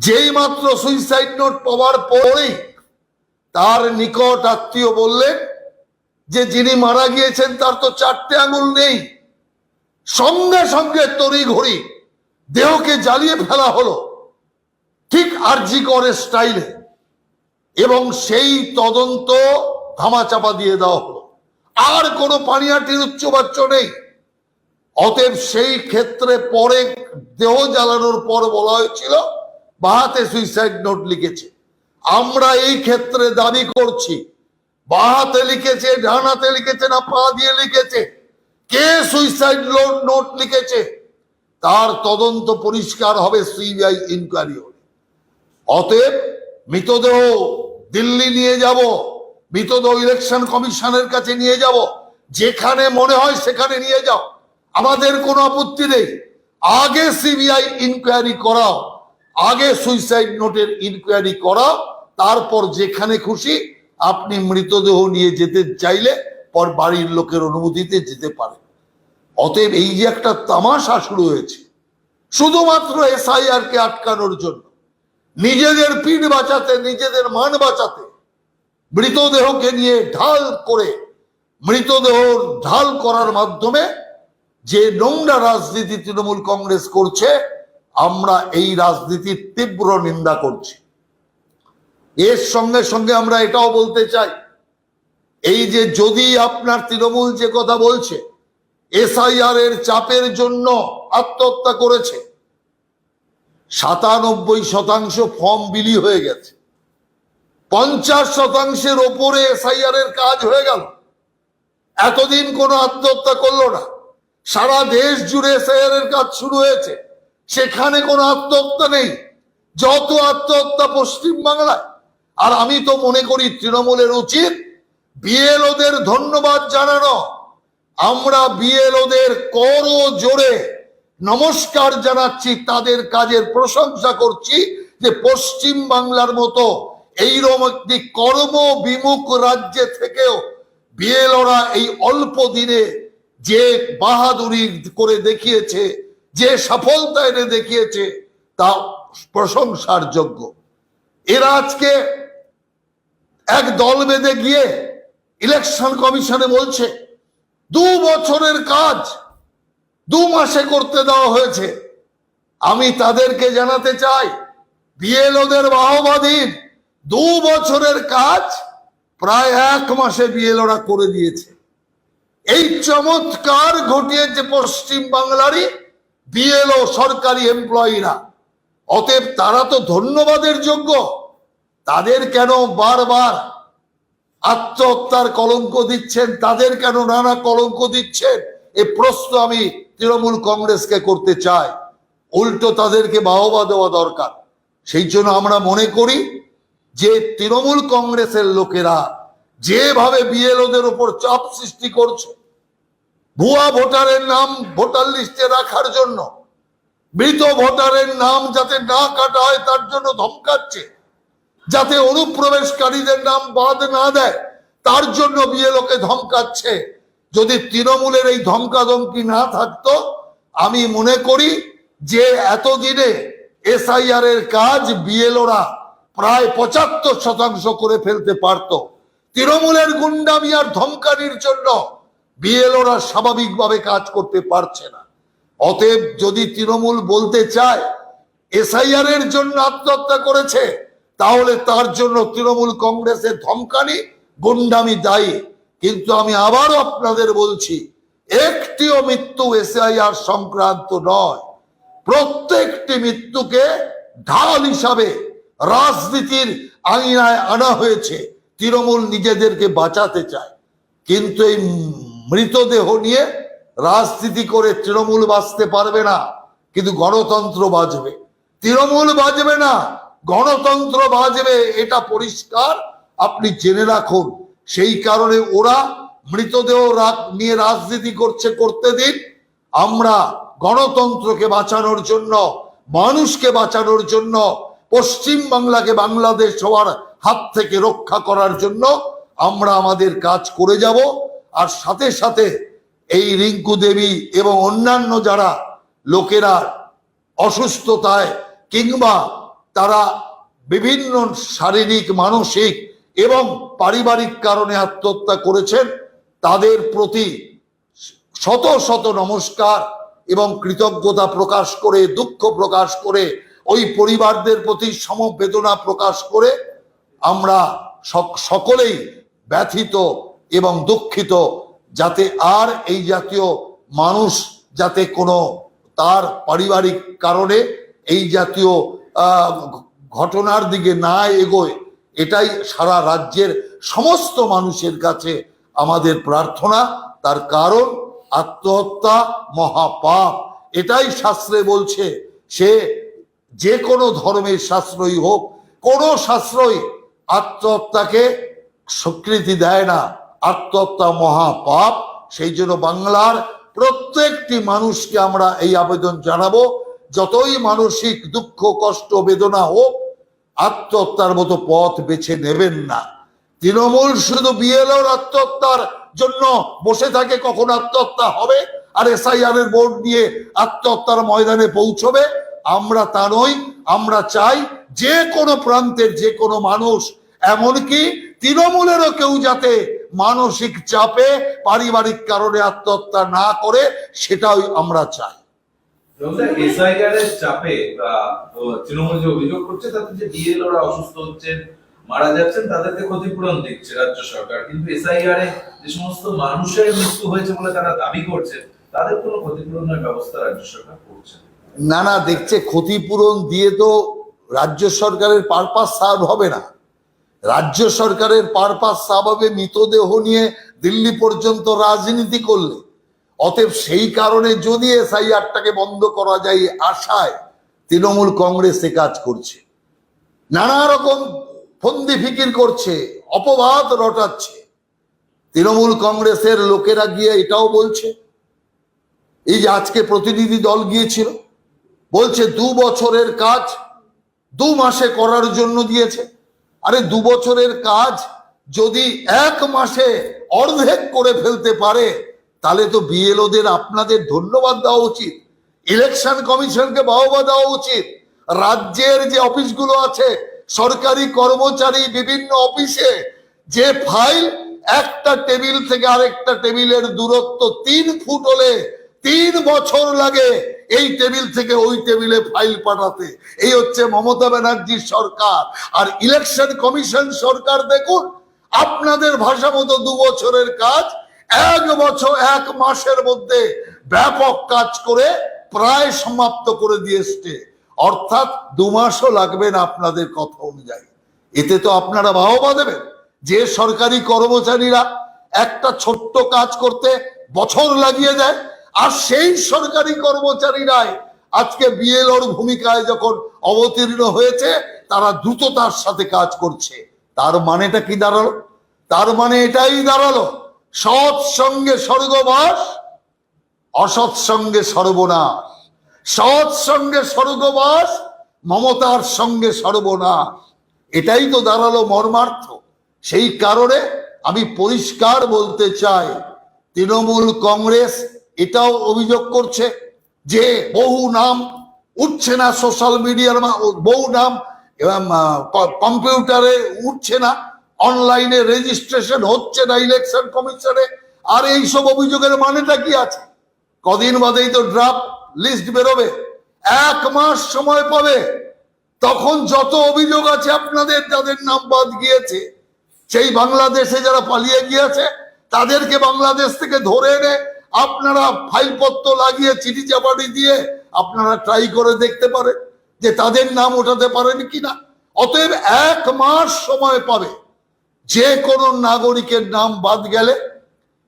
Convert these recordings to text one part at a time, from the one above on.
যেই মাত্র suicide note পাওয়ার পরেই তার নিকট আত্মীয় বললেন যে যিনি মারা গিয়েছেন, তার তো চারটে আঙুল নেই। সঙ্গে সঙ্গে তড়ি ঘড়ি দেহকে জ্বালিয়ে ফেলা হলো। ঠিক আরজি করে স্টাইলে। এবং সেই তদন্ত ধামাচাপা দিয়ে দেওয়া হলো। আর কোনো পানিয়াটির উচ্চবাচ্য নেই। অতএব সেই ক্ষেত্রে পরে দেহ জ্বালানোর পর বলা হয়েছিল বাহাতে সুইসাইড নোট লিখেছে। আমরা এই ক্ষেত্রে দাবি করছি, বাহাতে লিখেছে, ডানাতে লিখেছে না পা দিয়ে লিখেছে। কে সুইসাইড নোট লিখেছে? তার তদন্ত পরিষ্কার হবে সিবিআই ইনকোয়ারি হবে অতএব মৃতদেহ দিল্লি নিয়ে যাব, মৃতদেহ ইলেকশন কমিশনের কাছে নিয়ে যাব, যেখানে মনে হয় সেখানে নিয়ে যাও। আমাদের কোনো আপত্তি নেই। আগে সিবিআই ইনকোয়ারি করাও। আগে সুইসাইড নোটের ইনকোয়ারি করাও তারপর যেখানে খুশি আপনি মৃতদেহ নিয়ে যেতে চাইলে পর বাড়ির লোকের অনুমতিতে যেতে পারেন। অতএব এই যে একটা তামাশা শুরু হয়েছে, শুধুমাত্র এসআইআর কে আটকানোর জন্য, নিজেদের পিঠ বাঁচাতে, নিজেদের মান বাঁচাতে, মৃতদেহকে নিয়ে ঢাল করে, মৃতদেহ ঢাল করার মাধ্যমে যে নোংরা রাজনীতি তৃণমূল কংগ্রেস করছে আমরা এই রাজনীতির তীব্র নিন্দা করছি। এর সঙ্গে সঙ্গে আমরা এটাও বলতে চাই, এই যে যদি আপনার তৃণমূল যে কথা বলছে, এসআইআর এর চাপের জন্য আত্মহত্যা করেছে, সাতানব্বই শতাংশ ফর্ম বিলি হয়ে গেছে, পঞ্চাশ শতাংশের ওপরে এসআইআর এর কাজ হয়ে গেল, এতদিন কোনো আত্মহত্যা করল না, সারা দেশ জুড়ে এসআইআর এর কাজ শুরু হয়েছে। সেখানে কোনো আত্মহত্যা নেই। যত আত্মহত্যা পশ্চিম বাংলায়। আর আমি তো মনে করি তৃণমূলের উচিত বিএলওদের ধন্যবাদ জানানো। আমরা বিএলওদের কর জোরে নমস্কার জানাচ্ছি, তাদের কাজের প্রশংসা করছি যে পশ্চিম বাংলার মতো এইরকম একটি কর্ম বিমুখ রাজ্যে থেকেও বিএলওরা এই অল্প দিনে যে বাহাদুরি করে দেখিয়েছে যে সফলতা এনে দেখিয়েছে তা প্রশংসার যোগ্য। এরা আজকে এক দল বেঁধে গিয়ে ইলেকশন কমিশনে বলছে, দু বছরের কাজ দু মাসে করতে দেওয়া হয়েছে। আমি তাদেরকে জানাতে চাই, বিএলওদের বাহবাদীর দু বছরের কাজ প্রায় এক মাসে বিএলওরা করে দিয়েছে। এই চমৎকার ঘটিয়েছে পশ্চিম বাংলারই বিএলও সরকারি এমপ্লয়িরা। অতএব তারা তো ধন্যবাদের যোগ্য। তাদের কেন বারবার আত্মহত্যার কলঙ্ক দিচ্ছেন? তাদের কেন নানা কলঙ্ক দিচ্ছেন? এ প্রশ্ন আমি তৃণমূল কংগ্রেসকে করতে চাই। উল্টো তাদেরকে বাহবা দেওয়া দরকার। সেই জন্য আমরা মনে করি যে তৃণমূল কংগ্রেসের লোকেরা যেভাবে বিএলওদের উপর চাপ সৃষ্টি করছে ভুয়া ভোটারের নাম ভোটার লিস্টে রাখার জন্য, মৃত ভোটারের নাম যাতে না কাটা হয় তার জন্য ধমকাচ্ছে, যাতে অনুপ্রবেশকারীদের নাম বাদ না দেয়, তার জন্য বিএলওকে ধমকাচ্ছে। যদি তৃণমূলের এই ধমকাধমকি না থাকতো, আমি মনে করি যে এতদিনে এসআইআর এর কাজ বিএলওরা প্রায় পঁচাত্তর শতাংশ করে ফেলতে পারত। তৃণমূলের গুন্ডামি আর ধমকানির জন্য বিএলওরা স্বাভাবিকভাবে কাজ করতে পারছে না। অতএব যদি তৃণমূল বলতে চায়, এসআইআর এর জন্য আত্মহত্যা করেছে, তাহলে তার জন্য তৃণমূল কংগ্রেসের ধমকানি গুন্ডামি দায়ী। কিন্তু আমি আবারও আপনাদের বলছি, একটিও মৃত্যু এসআইআর সংক্রান্ত নয়। প্রত্যেকটি মৃত্যুকে ঢাল হিসাবে রাজনীতির আঙিনায় আনা হয়েছে। তৃণমূল নিজেদেরকে বাঁচাতে চায়। কিন্তু এই মৃতদেহ নিয়ে রাজনীতি করে তৃণমূল বাঁচতে পারবে না, কিন্তু গণতন্ত্র বাঁচবে তৃণমূল বাঁচবে না, গণতন্ত্র বাঁচবে এটা পরিষ্কার আপনি জেনে রাখুন। সেই কারণে ওরা মৃতদেহ নিয়ে রাজনীতি করছে করতে দিন। আমরা গণতন্ত্রকে বাঁচানোর জন্য, মানুষকে বাঁচানোর জন্য, পশ্চিম বাংলাকে বাংলাদেশ হওয়ার হাত থেকে রক্ষা করার জন্য আমরা আমাদের কাজ করে যাব। আর সাথে সাথে এই রিঙ্কু দেবী এবং অন্যান্য যারা লোকেরা অসুস্থতায় কিংবা তারা বিভিন্ন শারীরিক, মানসিক এবং পারিবারিক কারণে আত্মহত্যা করেছেন, তাদের প্রতি শত শত নমস্কার এবং কৃতজ্ঞতা প্রকাশ করে, দুঃখ প্রকাশ করে, ওই পরিবারদের প্রতি সমবেদনা প্রকাশ করে আমরা সক- সকলেই ব্যথিত এবং দুঃখিত যাতে আর এই জাতীয় মানুষ যাতে কোনো তার পারিবারিক কারণে এই জাতীয় ঘটনার দিকে না এগোয়, এটাই সারা রাজ্যের সমস্ত মানুষের কাছে আমাদের প্রার্থনা, তার কারণ আত্মহত্যা মহাপাপ, এটাই শাস্ত্রে বলছে, সে যে কোনো ধর্মের শাস্ত্রই হোক, কোনো শাস্ত্রই আত্মহত্যাকে স্বীকৃতি দেয় না। আত্মহত্যা মহাপাপ, সেই জন্য বাংলার প্রত্যেকটি মানুষকে আমরা এই আবেদন জানাব, যতই মানসিক দুঃখ, কষ্ট, বেদনা হোক, আত্মহত্যার মতো পথ বেছে নেবেন না। তৃণমূল শুধু বিএলওর আত্মহত্যার জন্য বসে থাকে কখন আত্মহত্যা হবে, আর এসআইআর এর বোর্ড নিয়ে আত্মহত্যার ময়দানে পৌঁছবে, আমরা তা নই, আমরা চাই যে কোনো প্রান্তের যে কোনো মানুষ, এমনকি তৃণমূলেরও কেউ যাতে মানসিক চাপে পারিবারিক কারণে আত্মহত্যা না করে সেটাই আমরা চাই। চাপে তৃণমূল যে অভিযোগ করছে তাতে যে ডিএল ওরা অসুস্থ হচ্ছেন মারা যাচ্ছেন তাদেরকে ক্ষতিপূরণ দিচ্ছে রাজ্য সরকার। কিন্তু এসআইআর এ যে সমস্ত মানুষের মৃত্যু হয়েছে বলে তারা দাবি করছে তাদের কোনো ক্ষতিপূরণের ব্যবস্থা রাজ্য সরকার করছে না। না না দেখছে ক্ষতিপূরণ দিয়ে তো রাজ্য সরকারের পারপাস সার্ভ হবে না। রাজ্য সরকারের পারপাস হবে মৃতদেহ নিয়ে দিল্লি পর্যন্ত রাজনীতি করলে, অতএব সেই কারণে যদি এসআইআরটাকে বন্ধ করা যায় আশায় তৃণমূল কংগ্রেস কাজ করছে। নানা রকম ফন্দি ফিকির করছে, অপবাদ রটাচ্ছে। তৃণমূল কংগ্রেসের লোকেরা গিয়ে এটাও বলছে। এই যে আজকে প্রতিনিধি দল গিয়েছিল, বলছে দু বছরের কাজ দু মাসে করার জন্য দিয়েছে। আরে দু বছরের কাজ যদি এক মাসে অর্ধেক করে ফেলতে পারে, তাহলে তো বিএলওদের আপনাদের ধন্যবাদ দেওয়া উচিত। ইলেকশন কমিশনকে বাহবা দেওয়া উচিত। রাজ্যের যে অফিসগুলো আছে, সরকারি কর্মচারী বিভিন্ন অফিসে, যে ফাইল একটা টেবিল থেকে আরেকটা টেবিলের দূরত্ব তিন ফুট হলে তিন বছর লাগে এই টেবিল থেকে ওই টেবিলে ফাইল পাঠাতে। এই হচ্ছে মমতা ব্যানার্জির সরকার। আর ইলেকশন কমিশন সরকার, দেখুন, আপনাদের ভাষা মতো দু বছরের কাজ, এক বছর, এক মাসের মধ্যে ব্যাপক কাজ করে প্রায় সমাপ্ত করে দিয়ে অর্থাৎ দু মাসও লাগবে না আপনাদের কথা অনুযায়ী। এতে তো আপনারা বাহবা দেবেন। যে সরকারি কর্মচারীরা একটা ছোট্ট কাজ করতে বছর লাগিয়ে দেয় আর সেই সরকারি কর্মচারীরাই আজকে বিএলওর ভূমিকায় যখন অবতীর্ণ হয়েছে, তারা দ্রুততার সাথে কাজ করছে। তার মানেটা কি দাঁড়াল? তার মানে এটাই দাঁড়াল, সৎ সঙ্গে স্বর্গবাস, অসৎ সঙ্গে সর্বনাশ। সৎ সঙ্গে স্বর্গবাস, মমতার সঙ্গে সর্বনাশ। এটাই তো দাঁড়াল মর্মার্থ। সেই কারণে আমি পরিষ্কার বলতে চাই, তৃণমূল কংগ্রেস এটাও অভিযোগ করছে যে বহু নাম উঠছে না সোশ্যাল মিডিয়ার বহু নাম কম্পিউটারে উঠছে না, অনলাইনে রেজিস্ট্রেশন হচ্ছে না ইলেকশন কমিশনে, আর এইসব অভিযোগের মানেটা কি আছে? কদিন বাদেই তো ড্রাফট লিস্ট বেরোবে, এক মাস সময় পাবে, তখন যত অভিযোগ আছে আপনাদের, যাদের নাম বাদ গিয়েছে, সেই বাংলাদেশে যারা পালিয়ে গিয়েছে, তাদেরকে বাংলাদেশ থেকে ধরে এনে আপনারা ফাইলপত্র লাগিয়ে চিঠি চাপাটি দিয়ে আপনারা ট্রাই করে দেখতে পারেন যে তাদের নাম ওঠাতে পারেন কিনা। অতএব এক মাস সময় পাবে। যে কোনো নাগরিকের নাম বাদ গেলে,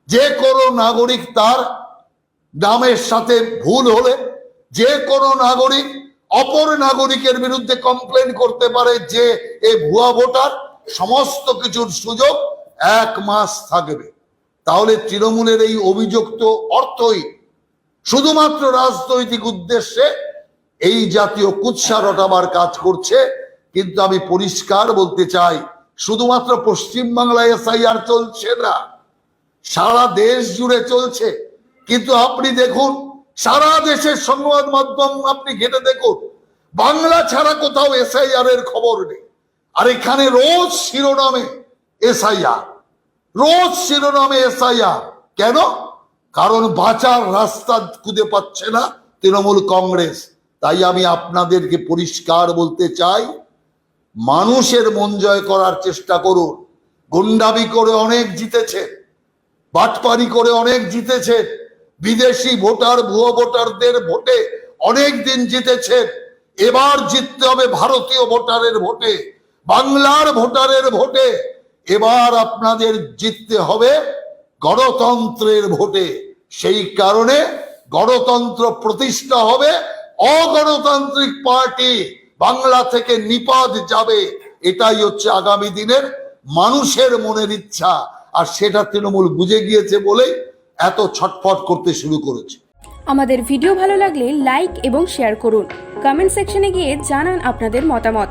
যে কোনো নাগরিক তার নামের সাথে ভুল হলে, যে কোনো নাগরিক অপর নাগরিকের বিরুদ্ধে কমপ্লেন করতে পারে যে এ ভুয়া ভোটার, সমস্ত কিছুর সুযোগ এক মাস থাকবে। তাহলে তৃণমূলের এই অভিযোগ তো অর্থহীন শুধুমাত্র রাজনৈতিক উদ্দেশ্যে এই জাতীয় কুৎসা রটাবার কাজ করছে। কিন্তু আমি পরিষ্কার বলতে চাই, শুধুমাত্র পশ্চিমবাংলায় এসআইআর চলছে না, সারা দেশ জুড়ে চলছে। কিন্তু আপনি দেখুন, সারা দেশের সংবাদ মাধ্যম আপনি ঘেটে দেখুন, বাংলা ছাড়া কোথাও এসআইআর এর খবর নেই। আর এখানে রোজ শিরোনামে এসআইআর। রোজ শিরোনামে এসআইআর। কেন? কারণ বাঁচার রাস্তা খুঁজে পাচ্ছে না তৃণমূল কংগ্রেস। তাই আমি আপনাদেরকে পরিষ্কার বলতে চাই, মানুষের মন জয় করার চেষ্টা করুন। গুন্ডামি করে অনেক জিতেছে, বাটপারি করে অনেক জিতেছে, বিদেশি ভোটার, ভুয়ো ভোটারদের ভোটে অনেক দিন জিতেছেন এবার জিততে হবে ভারতীয় ভোটারের ভোটে, বাংলার ভোটারের ভোটে। এবার আপনাদের জিততে হবে গণতন্ত্রের ভোটে। সেই কারণে গণতন্ত্র প্রতিষ্ঠা হবে, অগণতান্ত্রিক পার্টি বাংলা থেকে নিপাত যাবে। এটাই হচ্ছে আগামী দিনের মানুষের মনের ইচ্ছা। আর সেটা তৃণমূল বুঝে গিয়েছে বলেই এত ছটফট করতে শুরু করেছে। আমাদের ভিডিও ভালো লাগলে লাইক এবং শেয়ার করুন। কমেন্ট সেকশনে গিয়ে জানান আপনাদের মতামত।